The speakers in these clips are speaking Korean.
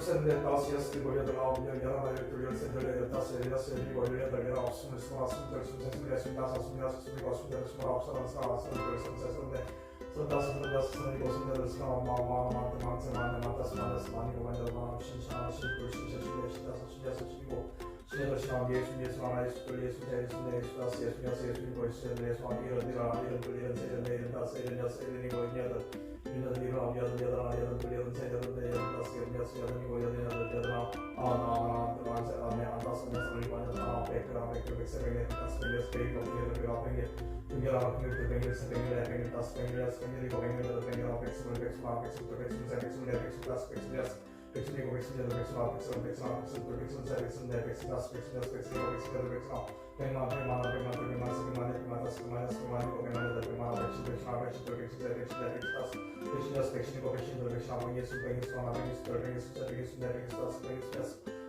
둘, 넷, 다섯, 여섯, 일곱, 여덟, 아홉, 열, 열하나, 열둘, 열셋, 열넷, 열다섯, 열여섯, 열일곱, 열여덟, 열아홉, 스물, 스물하나, 스물둘, 스물셋, 스물넷, 스물다섯, 스물여섯, 스물일곱, 스물여덟, 스물아홉, 서른, 서른하나, 서른둘, 서른셋, 서른넷, 서른다섯, 서른다섯, 서른일곱, 서른여덟, 서른아홉, 마흔, 마흔, 마흔, 마 흔, 세, 마흔, 마흔, 다섯, 마흔, 여섯, 마흔, 일곱, 마흔, 여덟, 마흔, 아홉, 쉰, 쉰하나, 쉰둘, 쉰셋, 쉰넷, 쉰다섯, 쉰여섯, 쉰일곱, 쉰여덟, 쉰아홉, 예순, 예순하나, 예순둘, 예순셋, 예순넷, 예순다섯, 예순여섯, 예순일곱, 예순여덟, 예순아홉, 일흔, 일하나, 일흔둘, 일흔셋, 일 흔넷, 일흔다섯, 일흔여섯, 일흔일곱, 일흔여덟, 일흔여덟, 일흔아홉, 여덟, 여덟하나, 여덟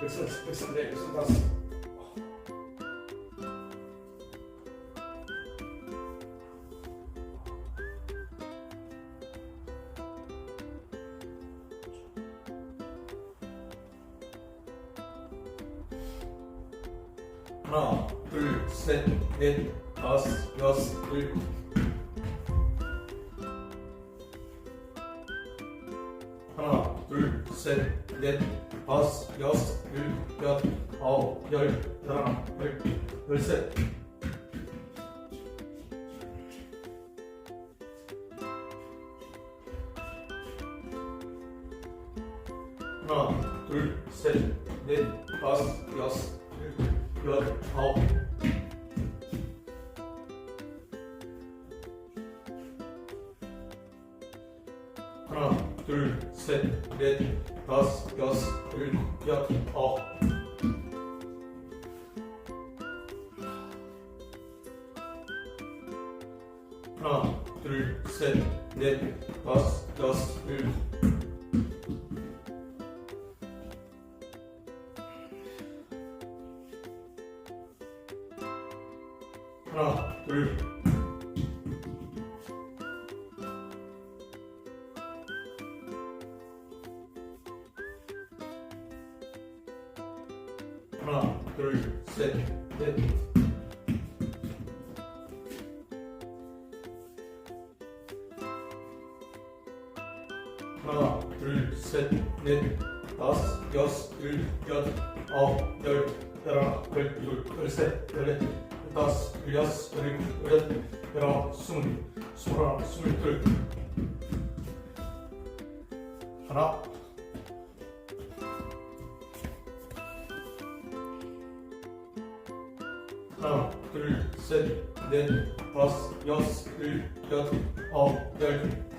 135, 136, 135. 하나, 둘, 셋, 넷, 다섯, 여섯, 일곱, 여덟, 아홉, 열, 열하나, 열, 열셋. 하나, 둘, 셋, 넷, 다섯, 여섯, 일곱, 여덟, 아홉. 둘, 셋, 넷, 다섯, 여섯, 하나, 둘, 셋, 넷, 다섯, 여섯, 일곱, 여덟, 아홉, 열, 열하나, 열둘, 열셋, 열넷, 열다섯, 열여섯, 열일곱, 열여덟, 열아홉, 스물, 스물하나, 스물둘. 하나. 하나, 둘, 셋, 넷, 다섯, 여섯, 일곱, 여덟, 아홉, 열,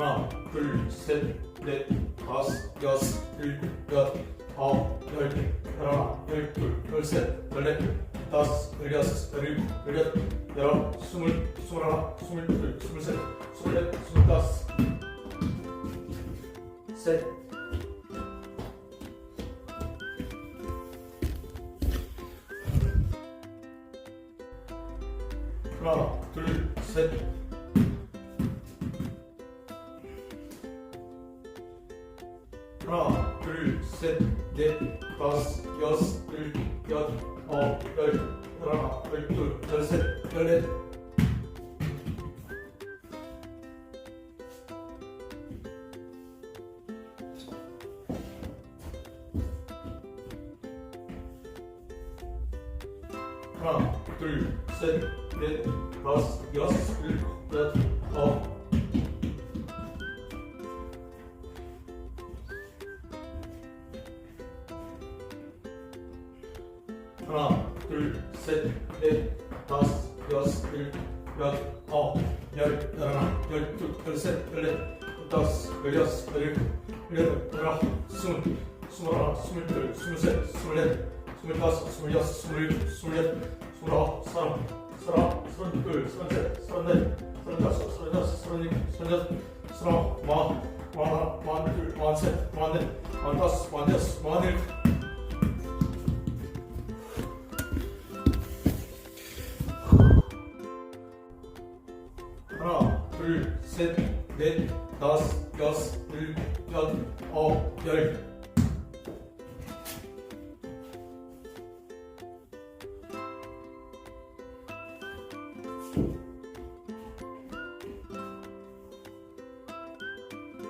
하나, 둘, 셋, 넷, 다섯, 여섯, 일곱, 여덟, 아홉, 열, 열하나, 열둘, 열셋, 열넷, 다섯, 열여섯, 열일곱, 열여덟, 열아홉, 스물, 스물하나, 스물둘, 스물셋, 스물넷, 스물다섯. 셋. 하나, 둘, 셋. sätt Sitten taas, jos tyhjät on raha, tyhjät, Fram, tru, sen, red, pass, jass, ut, rett, av. 일곱, 여덟, 아홉, 열, 열하나, 열둘, 열셋, 열넷, 열다섯, 열여섯, 열일곱, 열여덟, 열아홉, 스물, 스물하나, 스물둘, 스물셋, 스물넷, 스물다섯, 스물여섯, 스물일곱, 스물여덟, 스물아홉, 서른, 서른하나, 서른둘, 서른셋, 서른넷, 서른다섯, 서른여섯, 서른일곱, 서른여덟, 서른아홉, 마흔, 마흔하나, 마흔둘, 마흔셋, 마흔넷, 마흔다섯, 마흔여섯, 마흔일곱,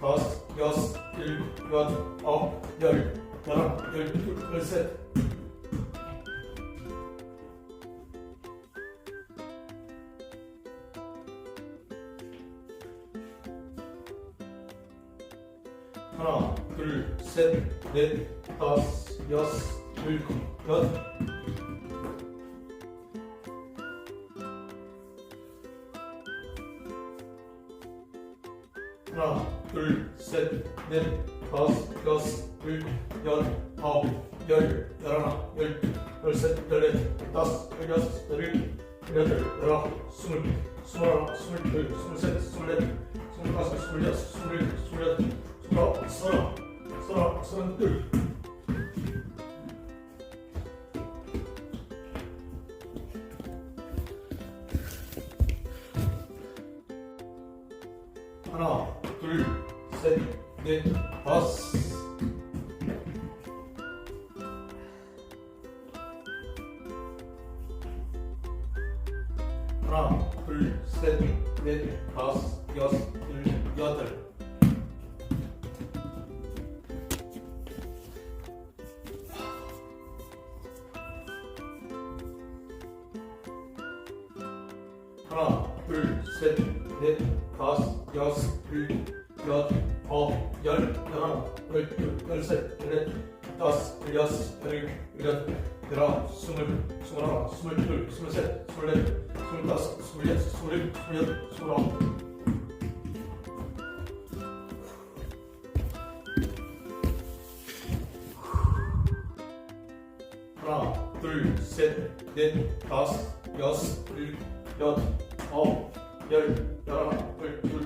다섯, 여섯, 일곱, 여덟, 아홉, 열, 열하나, 열둘, 열셋. 하나, 둘, 셋, 넷, 다섯, 여섯, 일곱, 여덟. 넷, 다섯, 여섯, 일곱, 여덟, 아홉, 열, 열하나, 열둘, 열셋, 열넷, 열다섯, 열여섯, 열일곱, 열여덟, 열아홉, 스물, 스물하나, 스물둘, 스물셋, 하나, 둘, 셋, 넷, 다섯, 여섯, 일곱, 여덟. 여덟, 아홉, 열, 열하나, 열둘, 열셋, 열넷, 열다섯, 열여섯, 열일곱, 열여덟, 열아홉, 스물, 스물하나, 스물둘, 스물셋, 스물넷, 스물다섯, 스물여섯, 스물일곱, 스물여덟, 스물아홉. 하나, 둘, 셋, 넷, 다섯, 여섯, 일곱, 여덟, 아홉, 열, 열하나, 열 둘,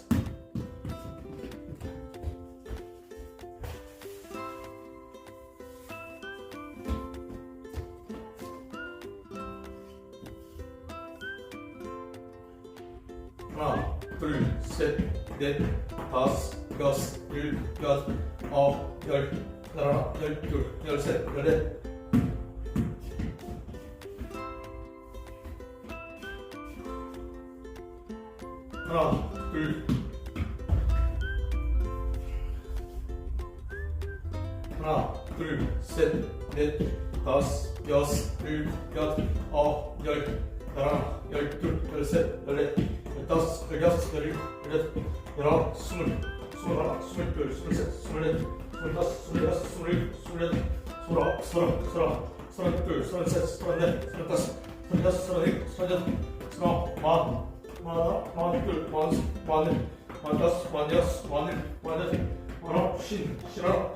Fram, fru, sätt, det, pass, gas, bruk, gas, av, gör, klara, gör, gör, gör, sätt, gör det. Fram, fru. Fram, fru, sätt, det, pass, gas, bruk, gas, av, gör, klara, gör, gör, gör, sätt, gör det. 열다섯, 열여섯, 열일곱, 열여덟, 열아홉, 스물, 스물하나, 스물둘, 스물셋, 스물넷, 스물다섯, 스물여섯, 스물일곱, 스물여덟, 스물아홉, 서른, 서른하나, 서른둘, 서른셋, 서른넷, 서른다섯, 서른여섯, 서른일곱, 서른여덟, 스물아홉, 마흔, 마흔하나, 마흔둘, 마흔셋, 마흔넷, 마흔다섯, 마흔여섯, 마흔일곱, 마흔여덟, 마흔아홉, 쉰, 쉰하나,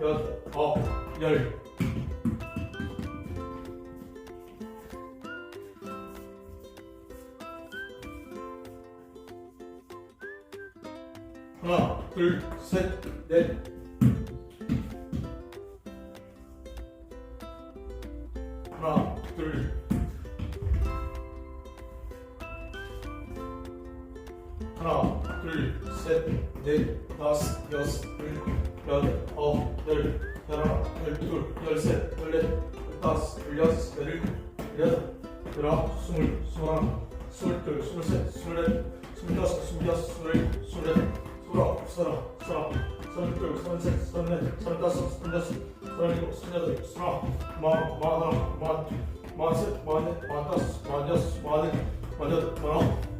여덟, 아홉, 열. 하나, 둘, 셋, 넷. 하나, 둘. 하나, 둘, 셋, 넷, 다섯, 여섯, 일곱, 여덟, 열둘, 열셋, 열넷, 열다섯, 열여섯, 열일곱, 열여덟, 열아홉, 스물, 스물하나, 스물둘, 스물셋, 스물넷, 스물다섯, 스물여섯, 스